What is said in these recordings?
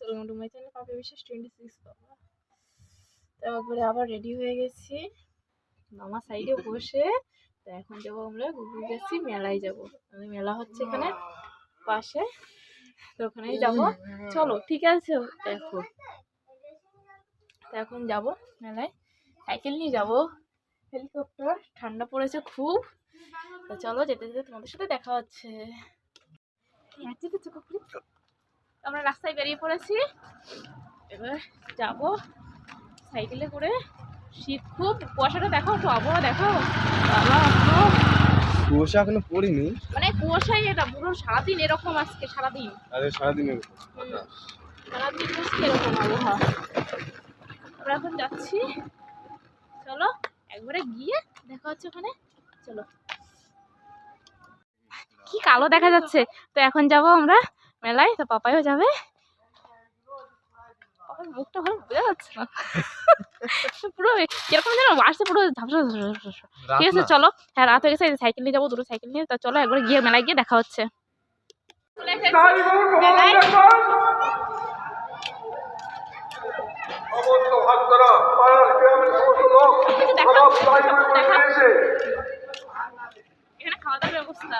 Welcome to my channel পাপা বিশেষ twenty six পাপা তারপরে আবার রেডি হয়ে গেছি। মামা সাইডে বসে, তো এখন যাব আমরা গুগল গেছি মেলায় যাব। মেলা হচ্ছে এখানে পাশে, তো ওখানেই যাব। চলো, ঠিক আছে, দেখো। তো এখন যাব মেলায়। সাইকেল নিয়ে যাব। হেলিকপ্টার ঠান্ডা পড়েছে খুব। তো চলো, যেতে যেতে তোমাদের সাথে দেখা হচ্ছে। তো। আমরা রাস্তায় বেরিয়ে পড়েছি। এবার যাব সাইকেলে করে। শীত খুব কুয়াশাটা দেখো একটু আবহাওয়া দেখো। বাবা কুয়াশা এখনও পড়িনি। মানে কুয়াশাই এটা পুরো সারাদিন এরকম আজকে সারাদিন। আরে সারাদিনের উপর সারাদিন আজকে এরকম আবহাওয়া। আমরা এখন যাচ্ছি। চলো একবারে গিয়ে দেখা হচ্ছে ওখানে। চলো। কি কালো দেখা যাচ্ছে। তো এখন যাব আমরা মেলায় তো পাপাইও যাবে। মুখটা ভালো বোঝা যাচ্ছে না। পুরো কীরকম যেন মারছে পুরো ঝাপসা। ঠিক আছে চলো। হ্যাঁ রাত হয়ে গেছে সাইকেল নিয়ে যাব দুটো সাইকেল নিয়ে। তো চলো একবার গিয়ে মেলায় গিয়ে দেখা হচ্ছে। এখানে খাওয়া দাওয়ার ব্যবস্থা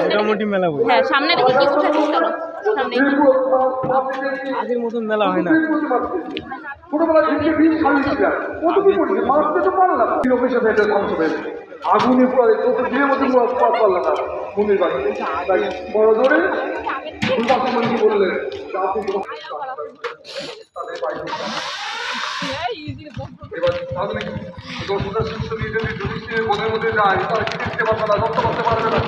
মোটামুটি মেলা বই হ্যাঁ সামনে দেখি কি উঠেছে চলো সামনে আগের মতন মেলা হয় না। ছোটবেলা থেকে বীজ খালি ছিল কতদিন পর্যন্ত মারতে তো পারলাম। না লোকের সাথে এটা গেছে। আগুনে চোখ দিয়ে মধ্যে পার পারলাম না মন্দির বাড়ি তাই বড় জোরে দুর্বাসামণি বললেন তাদের বাইরে এবার তাহলে দর্শকরা নিয়ে যদি যুধিষ্ঠিরের মনের মধ্যে যায় তার কি সেবা করা রক্ত করতে পারবে না।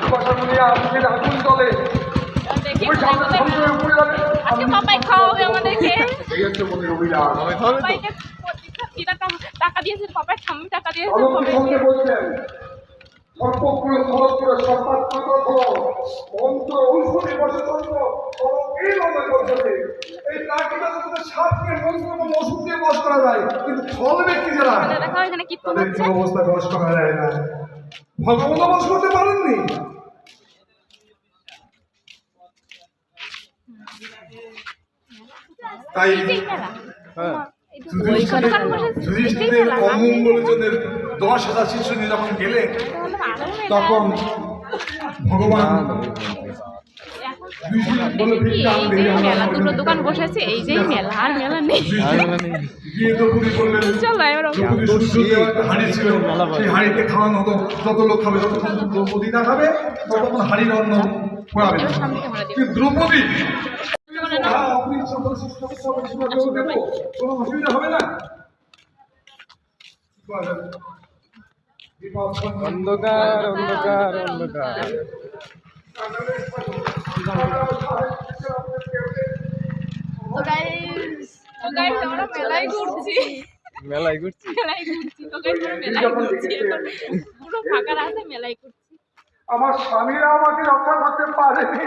দুর্বাসামণি আপনি আগুন দেখি ওই সামনে হয়ে পড়ে যাবে। খাওয়াবে আমাদেরকে। এই হচ্ছে মনের অভিলাষ পাপাইকে টাকা দিয়েছে পাপাই ঠাম্মি টাকা দিয়েছে বলছেন সর্বপুরে খরচপুরে সর্বাত্মক মন্ত্র ঔষধি বসতন্ত্র এই রকমের পদ্ধতি। এই প্রাকৃতিক সাপকে মন্ত্র এবং ওষুধ দিয়ে বস করা যায় কিন্তু ফল ব্যক্তি যারা তাদের কোনো অবস্থায় বস করা যায় না। ভগবান বস করতে পারেননি। তাই হ্যাঁ। জন্য দশ হাজার শিষ্য নিয়ে যখন গেলেন তখন ভগবান দোকান বসেছে এই যে মেলা আর মেলা নেই। চলো এবার হাঁড়ি ছিল সেই হাঁড়িতে খাওয়ানো হতো যত লোক খাবে যতক্ষণ দ্রৌপদী না খাবে ততক্ষণ হাঁড়ির অন্ন দ্রৌপদী সকল অসুবিধা হবে না অন্ধকার অন্ধকার অন্ধকার আমার স্বামীরা আমাকে রক্ষা করতে পারেনি।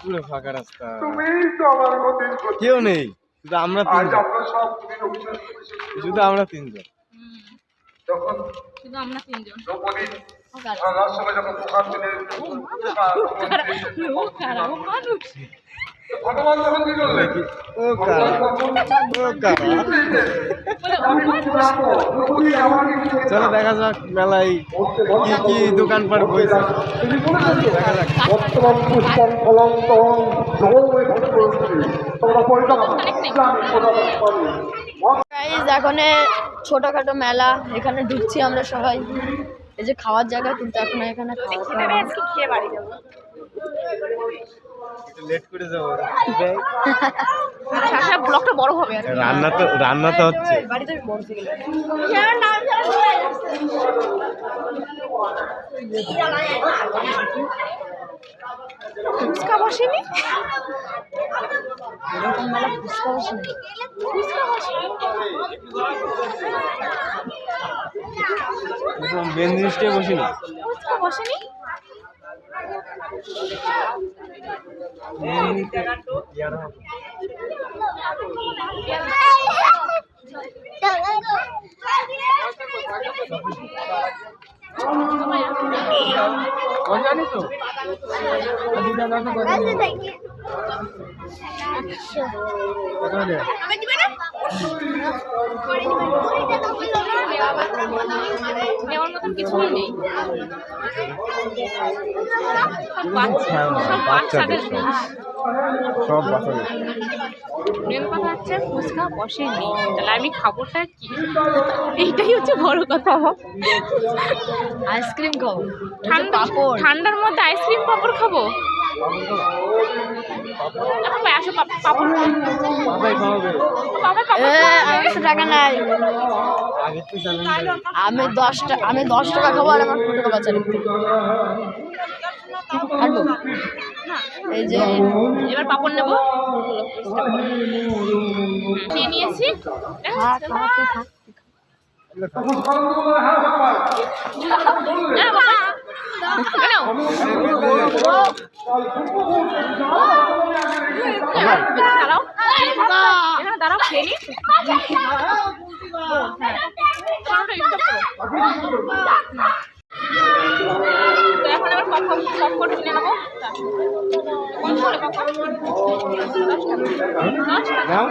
পুরো ফাঁকা রাস্তা। তুমিই তো আমার গতির কেউ নেই শুধু আমরা আজ তিনজন। আমরা সব তুমি অভিযান শুধু আমরা তিনজন। যখন শুধু আমরা তিনজন। যখন মানুষ। ভগবান কি ও চলো দেখা যাক মেলায় কি কি দোকানপাট বইছে তুমি দেখা যাক। বর্তমান পুষ্পম এখন ছোটখাটো মেলা এখানে ঢুকছি আমরা সবাই। এই যে খাওয়ার জায়গা কিন্তু এখন এখানে খাওয়া খেতে খেয়ে বাড়ি যাব। একটু লেট করে যাব সাথে ব্লগটা বড় হবে রান্না তো রান্না তো হচ্ছে। বাড়িতে বড় থেকে ফুচকা বসেনি? ফুচকা বসে ফুচকা বসেনি জিনিসটাই বসিনি। ফুচকা বসেনি? পেঁয়াজ জানি তো দাদা নেওয়ার মতন কিছুই নেই সব বাচ্চা সব বাচ্চাদের জিনিস সব বাচ্চাদের মেন কথা হচ্ছে ফুচকা তাহলে আমি খাবোটা কি এইটাই হচ্ছে বড় কথা আইসক্রিম খাব। ঠান্ডা ঠান্ডার মধ্যে আইসক্রিম পাপড় খাব? এখন ভাই আসো পাপড় খাব। বাবাই খাওয়াবে। বাবা এ পাপড় আমার কাছে টাকা নাই। আমি দশ টাকা আমি দশ টাকা খাব আর আমার কুড়ি টাকা বাঁচা এই যে। এবার পাপড় নেব। নিয়ে নিয়েছি। দাঁড়াও খেয়ে নি এখন করে পপকর্ন দশ টাকা দশ টাকা নাও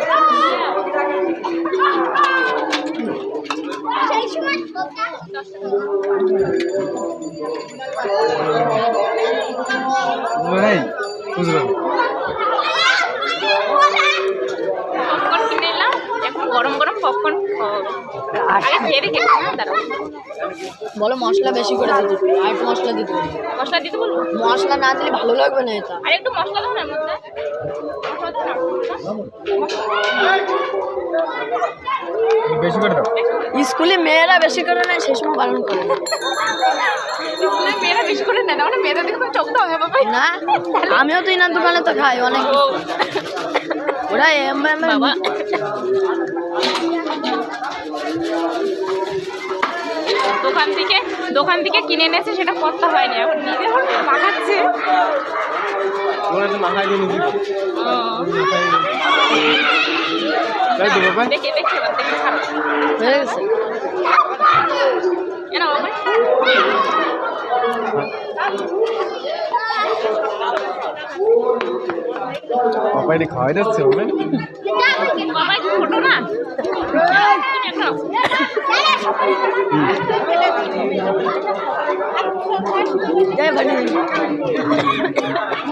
নেই খুচরো। পপকর্ন কিনে গরম গরম পপকর্ন খাওয়াবো আগে খেয়ে দেখে বলো মশলা বেশি করে দিতে আর একটু মশলা দিতে মশলা দিতে বলব মশলা না দিলে ভালো লাগবে না এটা। আর একটু মশলা দাও না মধ্যে মশলা দাও না। বেশি করে দাও? স্কুলে মেয়েরা বেশি করে না সেই সময় বারণ করে। স্কুলে মেয়েরা বেশি করে নেয় না? মানে মেয়েদের দিকে তো চোখ না আমিও তো ইনার দোকানে তো খাই অনেক। ওরা এম এম বাবা। দোকান থেকে দোকান থেকে কিনে এনেছে সেটা করতে হয়নি। এখন নিজে মাখাচ্ছে। তোমরা দেখে দেখে হয়ে গেছে? এটা খাওয়াই যাচ্ছে বাবা একটু ছোট না। তুমি একটা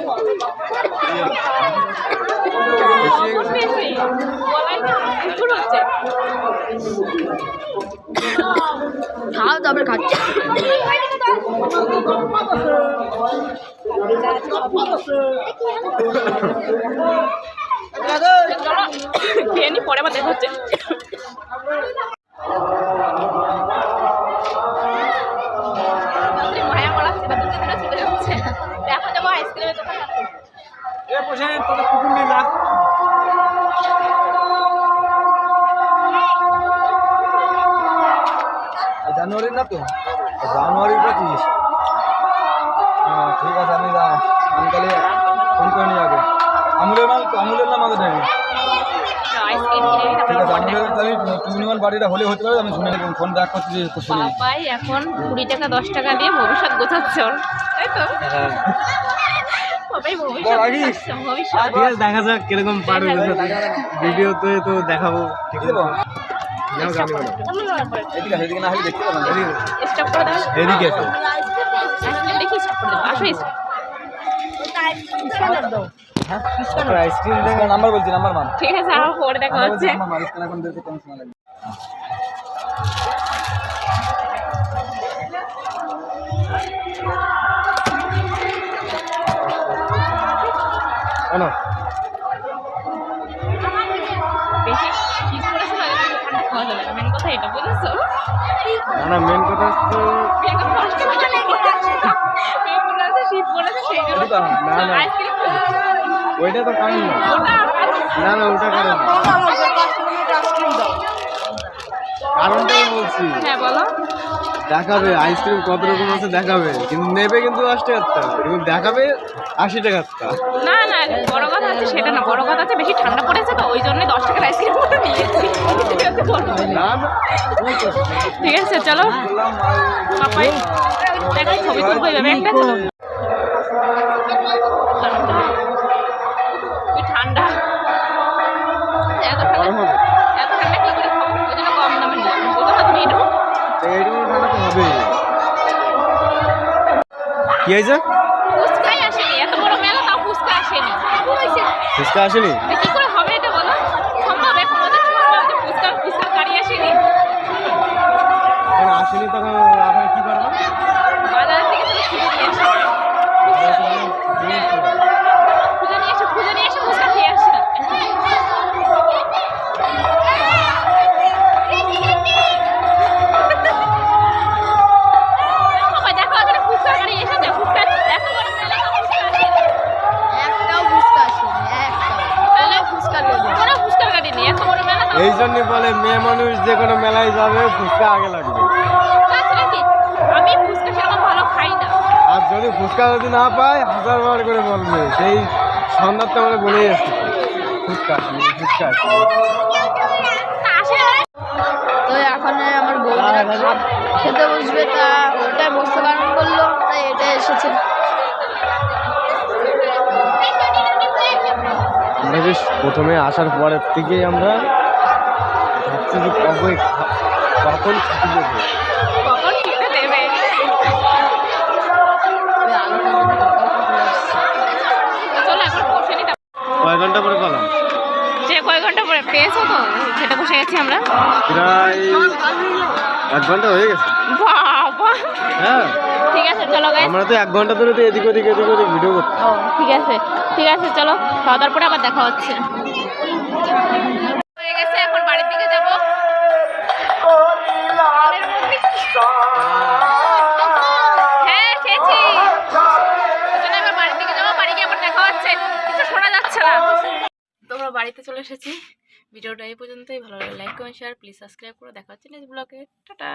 খাও তারপরে খাচ্ছি। খেয়ে নি পরে আবার দেখা হচ্ছে। না তো? জানুয়ারি পঁচিশ হ্যাঁ ঠিক আছে আমি যা আমি তাহলে ফোন করে নিয়ে যাব। আমুলের মাল আমুলের নাম নিই, ঠিক আছে আমুলের তাহলে বাড়িটা হলে হতে পারে আমি শুনে নেব। ফোন ব্যাক করতে যে শুনি বাবাই এখন কুড়ি টাকা দশ টাকা দিয়ে ভবিষ্যৎ গোছাচ্ছে ওর। তাই তো? হ্যাঁ। দেখা যাক কীরকম পারবে। ভিডিওতে তো দেখাবো। ঠিক আছে। এদিকে দেখি স্টপ করে দেবো আসো নাম্বার বলছি নাম্বার মান। ঠিক আছে আবার পরে দেখা হচ্ছে। নাম্বার মান। এটা বুঝেছ না না মেন কথা শীত পড়েছে সেই জন্য না, না। ওইটা তো কারণ না। না। না ওটা কারণ কারণটাই বলছি হ্যাঁ বলো। দেখাবে, আইসক্রিম কত রকম আছে দেখাবে। কিন্তু নেবে কিন্তু দশ টাকার টা। কিন্তু দেখাবে আশি টাকার টা। না না, বড় কথা হচ্ছে সেটা না। বড় কথা হচ্ছে বেশি ঠান্ডা পড়েছে তো, ওই জন্য দশ টাকার আইসক্রিম ঠিক আছে, চলো। ছবি তুলবো একটা চলো। কি হয়েছে? ফুচকা আসেনি যে যাবে ফুচকা আগে লাগবে। আমি ফুচকা সেরকম ভালো খাই না। আর যদি ফুচকা যদি না পায় হাজার বার করে বলবে সেই সন্ধ্যার তো আমরা বলেই আসছি ফুচকা ফুচকা তা এখন আমার বৌদিরা খেতে বসবে তা ওটাই বসতে বারণ করল তাই এটা এসেছে। প্রথমে আসার পরের থেকেই আমরা যে কবে কখন ছুটি দেবো কয় ঘণ্টা পরে পেলাম? যে কয় ঘণ্টা পরে? পেয়েছ তো? খেতে বসে গেছি আমরা। প্রায় এক ঘণ্টা হয়ে গেছে। বাবা। হ্যাঁ। ঠিক আছে চলো গাইস আমরা তো এক ঘণ্টা ধরে তো এদিক ওদিক এদিক ওদিক ভিডিও করছি ঠিক আছে ঠিক আছে চলো। খাওয়া দাওয়ার পরে আবার দেখা হচ্ছে। বাড়িতে চলে এসেছি। ভিডিওটা এই পর্যন্তই। ভালো লাগে like comment share please subscribe করে দেখা হচ্ছে নেক্সট ব্লগে টাটা!